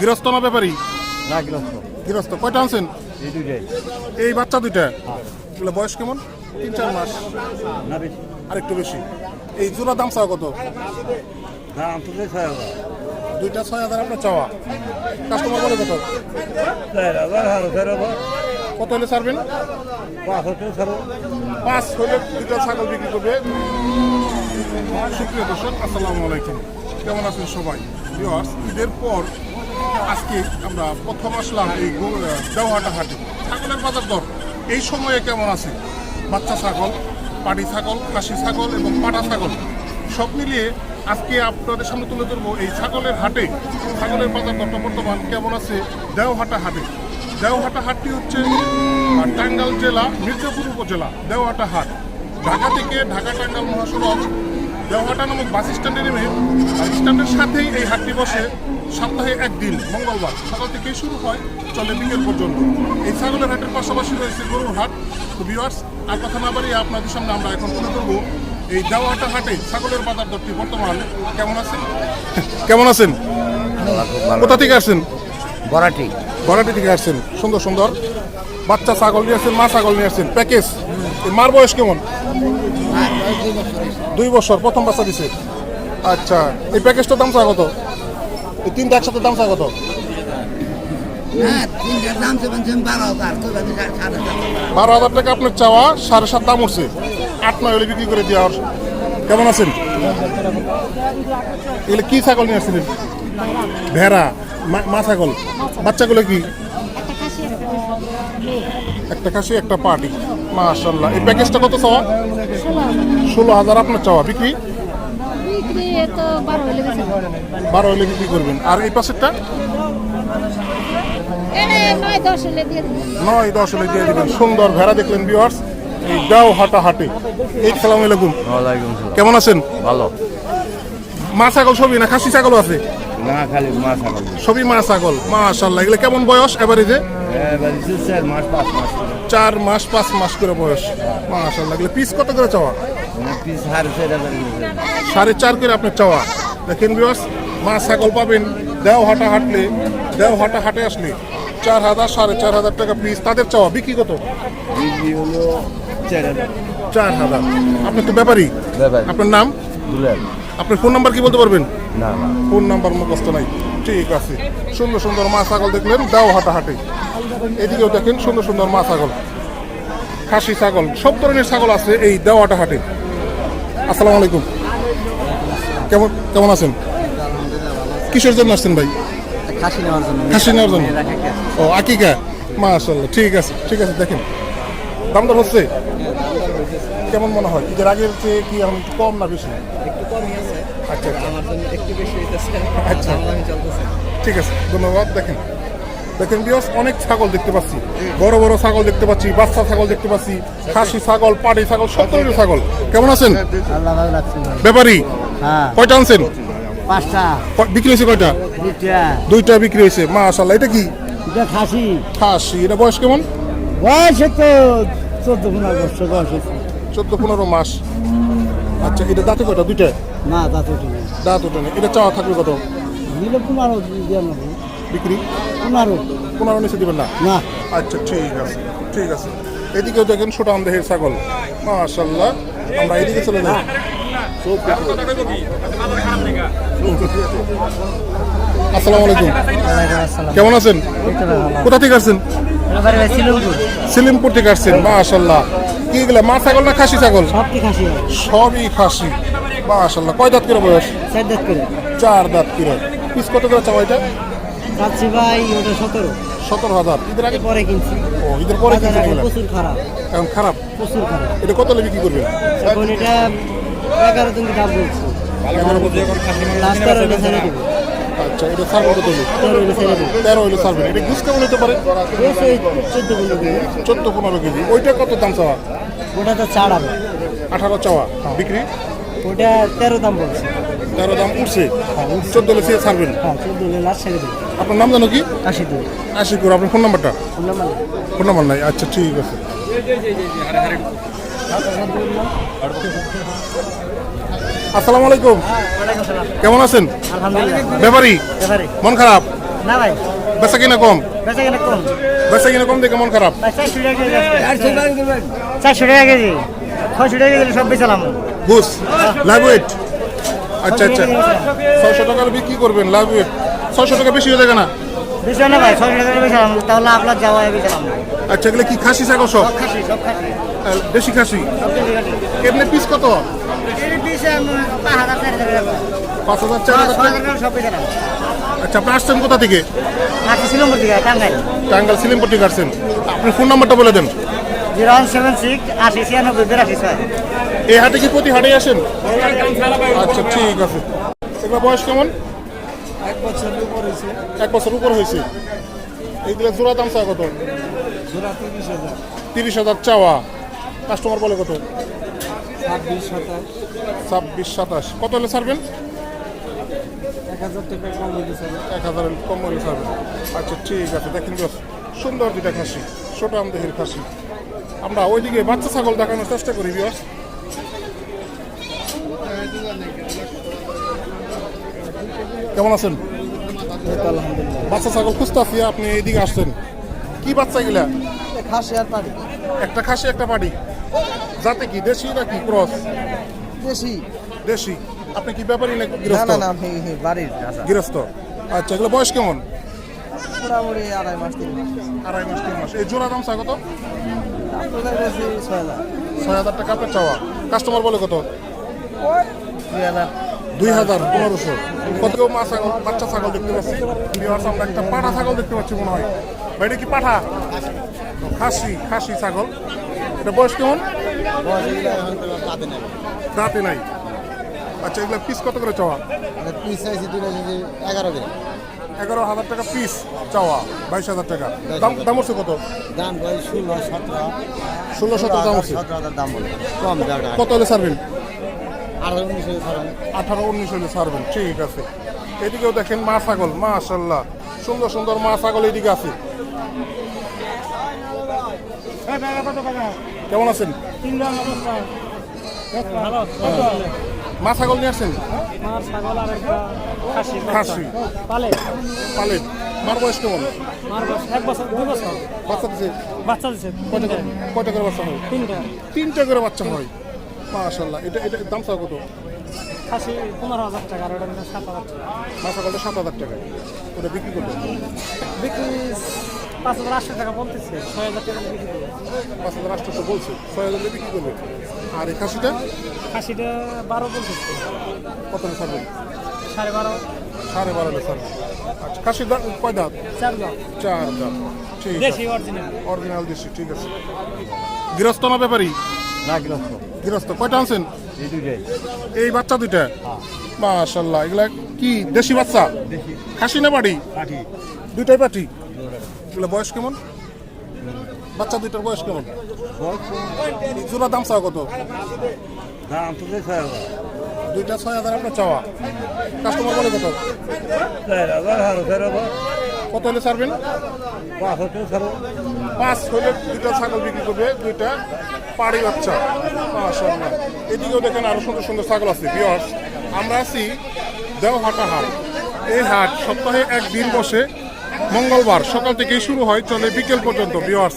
গৃহস্থ না ব্যাপারী? না গৃহস্থ। গৃহস্থ। কয়টা আনছেন? এই দুইটাই। এই বাচ্চা দুইটা? এগুলো বয়স কেমন? তিন চার মাস। না বেশি। আর একটু বেশি। এই জোড়া দাম চাওয়া কত? দাম তো ছয় হাজার। দুইটা ছয় হাজার আপনার চাওয়া। কাস্টমার বলে কত? চার হাজার হাজার চার হাজার। কত হলে ছাড়বেন? পাঁচ ছাড়ো পাঁচ হলে দুটা ছাগল বিক্রি করবে। সুপ্রিয় দর্শক আসসালামু আলাইকুম। কেমন আছেন সবাই? ঈদের পর আজকে আমরা প্রথম আসলাম এই দেওহাটা হাটে। ছাগলের বাজার দর এই সময়ে কেমন আছে? বাচ্চা ছাগল পাটি ছাগল খাসি ছাগল এবং পাটা ছাগল সব মিলিয়ে আজকে আপনাদের সামনে তুলে ধরবো এই ছাগলের হাটে। ছাগলের বাজার দরটা বর্তমান কেমন আছে? দেওহাটা হাটে। দেওহাটা হাটটি হচ্ছে আহ, টাঙ্গাইল জেলা মির্জাপুর উপজেলা দেওহাটা হাট। ঢাকা থেকে ঢাকা টাঙ্গাইল মহাসড়ক দেওহাটা নামক বাস স্ট্যান্ডে নেমে আর স্ট্যান্ডের সাথেই এই হাটটি বসে। সপ্তাহে একদিন মঙ্গলবার সকাল থেকেই শুরু হয় চলে বিকেল পর্যন্ত। এই ছাগলের হাটের পাশাপাশি রয়েছে গরুর হাট। তো ভিউয়ার্স আর কথা না বাড়িয়ে আপনাদের সামনে আমরা এখন তুলে ধরবো এই দেওয়াটা হাটে ছাগলের বাজার দরটি বর্তমান। কেমন আছেন? কেমন আছেন? কোথা থেকে আসছেন? বরাটি গড়াটি থেকে আসছেন। সুন্দর সুন্দর। বাচ্চা ছাগল নিয়ে আসছেন মা ছাগল নিয়ে আসছেন। প্যাকেজ এই মার বয়স কেমন? দুই বছর। প্রথম বাচ্চা দিছে। আচ্ছা এই প্যাকেজটার দাম চা কত? এই তিনটা একসাথে দাম কত? হ্যাঁ বারো হাজার। টাকা। আপনার চাওয়া সাড়ে সাত দাম উঠছে। আট নয় হলে বিক্রি করে দেওয়ার কেমন আছেন? এগুলো কি ছাগল নিয়ে আসছিলেন? ভেড়া মা- মা ছাগল। বাচ্চাগুলো কি? একটা খাসি একটা পার্টি মাশাল্লাহ এই প্যাকেজটা কত চাওয়া? ষোলো হাজার আপনার চাওয়া। বিক্রি? বিক্রি তো বারো হলে বেশি বারো হলে বিক্রি করবেন? আর এই পাশেরটা? নয় দশ হলে দিয়ে দেবেন। সুন্দর ভেড়া দেখলেন ভিউয়ার্স এই দাও হাটা হাটে। এই সালাম আলাইকুম। কেমন আছেন? ভালো। মা ছাগল সবই না খাসি ছাগলও আছে? না খালি মাছ ছাগল। সবই মা ছাগল। মাশাল্লাহ এগুলো কেমন বয়স এভারেজে চার মাস পাঁচ মাস। চার মাস পাঁচ মাস করে বয়স। মাশাল্লাহ এগুলো পিস কত করে চাওয়া? সাড়ে চার করে আপনার চাওয়া। দেখেন বিয়স মা ছাগল পাবেন দেও হাটা হাঁটলে দেও হাটা হাটে আসলে চার হাজার সাড়ে চার হাজার টাকা পিস তাদের চাওয়া বিক্রি কত? চার হাজার। চার আপনি তো ব্যাপারী। ব্যাপারী। আপনার নাম? আপনার ফোন নাম্বার কি বলতে পারবেন? না না। ফোন নাম্বার মুখস্থ নাই। ঠিক আছে। সুন্দর সুন্দর মা ছাগল দেখলেন দাও হাটা হাটে। এদিকেও দেখেন সুন্দর সুন্দর মা ছাগল। খাসি ছাগল সব ধরনের ছাগল আছে এই দেওয়াটা হাটে। আসসালামু আলাইকুম। কেমন কেমন আছেন? কিসের জন্য আসছেন ভাই? খাসি নেওয়ার জন্য। খাসি নেওয়ার জন্য। ও আকিকা? মাশাল্লাহ ঠিক আছে ঠিক আছে দেখেন। দাম দর হচ্ছে? কেমন মনে হয়? ঈদের আগের চেয়ে কি এখন একটু কম না বেশি? একটু কমই আছে। আচ্ছা আচ্ছা। আমার জন্য একটু বেশি আচ্ছা। ঠিক আছে ধন্যবাদ দেখেন। দেখেন বিয়স অনেক ছাগল দেখতে পাচ্ছি। বড় বড় ছাগল দেখতে পাচ্ছি বাচ্চা ছাগল দেখতে পাচ্ছি খাসি ছাগল পাটি ছাগল সব ধরনের ছাগল। কেমন আছেন? ব্যাপারী? হ্যাঁ। কয়টা আনছেন? পাঁচটা। বিক্রি হয়েছে কয়টা? দুইটা। বিক্রি হয়েছে মাশাল্লাহ এটা কি? এটা খাসি। খাসি। এটা বয়স কেমন? বয়স তো চোদ্দ পনেরো বছর বয়স চোদ্দ পনেরো মাস। আচ্ছা এটা দাঁতে কয়টা? দুইটা? না তা তো ঠিক দাঁত ওঠে এটা চাওয়া থাকবে কত? পনেরো বিক্রি? পনেরো। পনেরো নিচে দিবেন না? না। আচ্ছা ঠিক আছে ঠিক আছে। এদিকেও দেখেন ছোটান দেহের ছাগল। মাশাল্লাহ আমরা এদিকে চলে যাই। আসসালামু আলাইকুম। কেমন আছেন? কোথা থেকে আসছেন? সিলিমপুর থেকে আসছেন মাশাল্লাহ কি গেলে মা ছাগল না খাসি ছাগল? সবই খাসি। মাশাল্লাহ কয় দাঁত করে বয়স? চার দাঁত করে। পিস কত করে চাওয়া এটা? যাচ্ছি ভাই ওটা সতেরো। সতেরো হাজার। ঈদের আগে? পরে কিনছি। ও ঈদের পরে বাজার প্রচুর খারাপ। এখন খারাপ? প্রচুর খারাপ। এটা কত হলে বিক্রি করবেন? এখন এটা এগারো দিন দাম বলছে আচ্ছা এটা সার্ভ কত হলে তেরো হলে সার্ভ এটা গুছ কেমন হতে পারে? চোদ্দ পনেরো কেজি। চোদ্দ পনেরো কেজি। ওইটা কত দাম চাওয়া? ওটা তো আঠারো চাওয়া। বিক্রি? ওটা তেরো দাম বলছে। তেরো দাম উঠছে? চোদ্দ হলে ছাড়বেন। হ্যাঁ ছেড়ে দেবে। আপনার নাম জানো কি? আশি দিন আশি করে আপনার ফোন নাম্বারটা? ফোন নাম্বার নাই। আচ্ছা ঠিক আছে। আসসালামু আলাইকুম। কেমন আছেন? ব্যাপারী? মন খারাপ? না ভাই। বেচা কিনা কম? বেচা কিনা কম। বেচা কিনা কম দেখে মন খারাপ? চারশো টাকা কেজি চারশো টাকা কেজি। ছয়শো টাকা কেজি সব বেচালাম ঘুষ লাইভ ওয়েট আচ্ছা আচ্ছা। ছয়শো টাকার বিক্রি করবেন ওয়েট ছয়শো টাকা বেশি হয়ে যাবে না? বেশি না ভাই ছয়শো টাকা বেচালাম তাহলে আপনার যাওয়া আচ্ছা এগুলো কি খাসি ছাগল সব? খাসি সব খাসি। দেশি খাসি? সব এমনি পিস কত? পাঁচ হাজার চার হাজার আচ্ছা আপনি আসছেন কোথা থেকে? টাঙ্গাইল। আপনি ফোন নাম্বারটা বলে দেন। জিরো ওয়ান সেভেন সিক্স আশি ছিয়ানব্বই বিরাশি ছয়। এই হাটে কি প্রতি হাটেই আসেন? আচ্ছা ঠিক আছে। এগুলো বয়স কেমন? এক বছর উপর হয়েছে। এক বছর উপর হয়েছে। এইগুলো জোড়া দাম চাওয়া কত? জোড়া তিরিশ হাজার। তিরিশ হাজার চাওয়া। কাস্টমার বলে কত? ছাব্বিশ সাতাশ। ছাব্বিশ সাতাশ। কত হলে ছাড়বেন? এক হাজার টাকা কম হয়েছে এক হাজার কম হলে ছাড়বেন। আচ্ছা ঠিক আছে। দেখেন সুন্দর দুইটা খাসি। ছোট আমদেহের খাসি। আমরা ওইদিকে বাচ্চা ছাগল দেখানোর চেষ্টা করি বিয়াস কেমন আছেন? বাচ্চা ছাগল খুঁজতে আছি আপনি এইদিকে আসছেন। কি বাচ্চা গিলা খাসি আর পাড়ি একটা খাসি একটা পাটি। যাতে কি দেশি নাকি ক্রস? দেশি। দেশি। আপনি কি ব্যাপারী না না গৃহস্থ? না না আমি বাড়ির গৃহস্থ। আচ্ছা এগুলো বয়স কেমন? মোটামুটি আড়াই মাস তিন মাস। আড়াই মাস তিন মাস। এই জোড়া দাম কত? টাকা আপনার চাওয়া। কাস্টমার বলে কত? দুই হাজার, পনেরোশো। কত মা ছাগল, বাচ্চা ছাগল দেখতে পাচ্ছি। আমরা একটা পাঠা ছাগল দেখতে পাচ্ছি মনে হয়। এটা কি পাঠা? খাসি খাসি ছাগল। এটা বয়স কেমন? দাঁতে নাই। আচ্ছা এগুলো পিস কত করে চাওয়া? পিস চাইছি কেজি এগারো কেজি এগারো হাজার টাকা পিস চাওয়া বাইশ হাজার টাকা। দাম দাম হচ্ছে কত? দাম ভাই ষোলো সতেরো। ষোলো সতেরো দাম হচ্ছে? দাম কম। কত হলে ছাড়বেন আঠারো উনিশ হলে ছাড়বেন ঠিক আছে। এদিকেও দেখেন মা ছাগল মাশাল্লাহ সুন্দর সুন্দর মা ছাগল এদিকে আছে। কেমন আছেন? মা ছাগল নিয়ে আসছেন? ছাগল আর একটা খাসি খাসি। পালে পালেন মার বয়স কেমন? মার বয়স এক বছর দুই বছর বাচ্চা দিছে? বাচ্চা দিচ্ছে কয়টা করে বাচ্চা হয়? তিনটা। তিনটা করে বাচ্চা হয়। মাশাল্লাহ এটা এটা দাম চাও কত? খাসি পনেরো হাজার টাকা আর ওটা সাত হাজার টাকা। মা ছাগলটা সাত হাজার টাকা ওটা বিক্রি করবে বিক্রি পাঁচ হাজার আটশো টাকা বলতেছে ছয় হাজার টাকা বিক্রি করবে পাঁচ হাজার আটশোশো বলছে ছয় হাজার বিক্রি করবে। আর এই খাসিটা? খাসিটা বারো বলতেছে। কত ছাড়বেন? সাড়ে বারো। সাড়ে বারো আচ্ছা খাসির দাম কয় দাঁত? চার দাম চার দাঁত। ঠিক আছে। অরিজিনাল দেশি ঠিক আছে। গৃহস্থ না ব্যাপারী? না গৃহস্থ। গৃহস্থ। কয়টা আনছেন? এই দুইটাই। এই বাচ্চা দুইটা? মাশাল্লাহ এগুলা কি দেশি বাচ্চা? খাসি না বাড়ি? পাঠি দুইটাই পাটি? এগুলো বয়স কেমন? বাচ্চা দুইটার বয়স কেমন? জোড়া দাম চাও কত? দাম তো দুইটা ছয় হাজার আপনার চাওয়া। কাস্টমার বলে কত? কত হলে ছাড়বেন? পাঁচ হাজার পাঁচ হলে দুইটা ছাগল বিক্রি করবে দুইটা পাড়ি বাচ্চা। মাশাআল্লাহ। এদিকেও দেখেন আরও সুন্দর সুন্দর ছাগল আছে বিয়ার্স আমরা আছি দেওহাটা হাট। এই হাট সপ্তাহে একদিন বসে মঙ্গলবার সকাল থেকেই শুরু হয় চলে বিকেল পর্যন্ত বিয়ার্স